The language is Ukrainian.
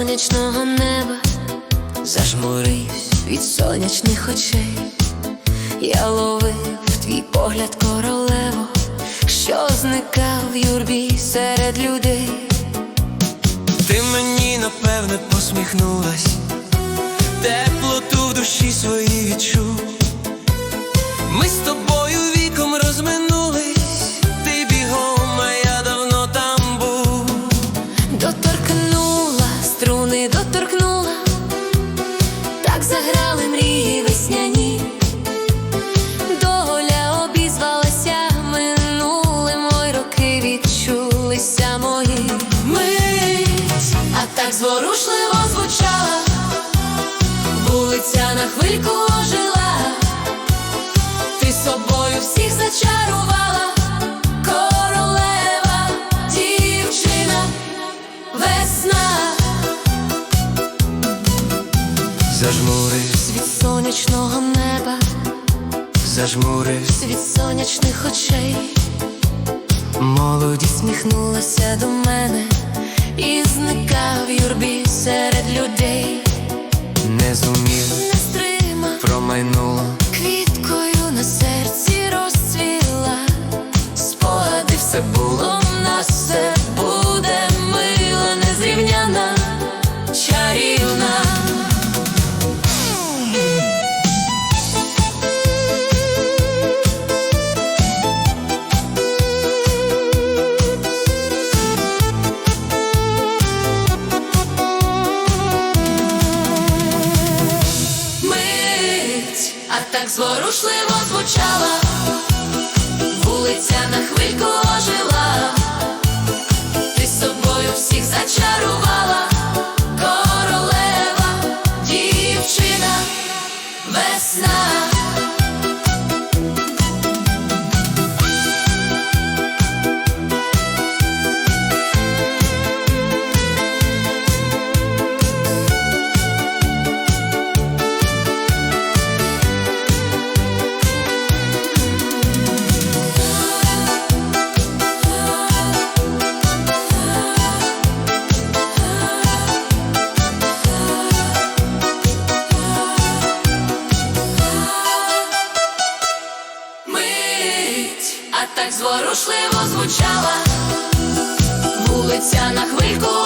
Сонячного неба, зажмуривсь від сонячних очей. Я ловив твій погляд королево, що зникав в юрбі серед людей. Ти мені напевне посміхнулась, теплоту в душі своїй так зворушливо звучала, вулиця на хвильку ожила, ти собою всіх зачарувала, королева, дівчина, весна. Зажмурись, Від сонячного неба, зажмурись, від сонячних очей. Молоді Сміхнулася до мене і зникав в так зворушливо звучала, вулиця на хвильку ожила, ти собою всіх зачарувала, королева, дівчина, весна. Так зворушливо звучала, вулиця на хвильку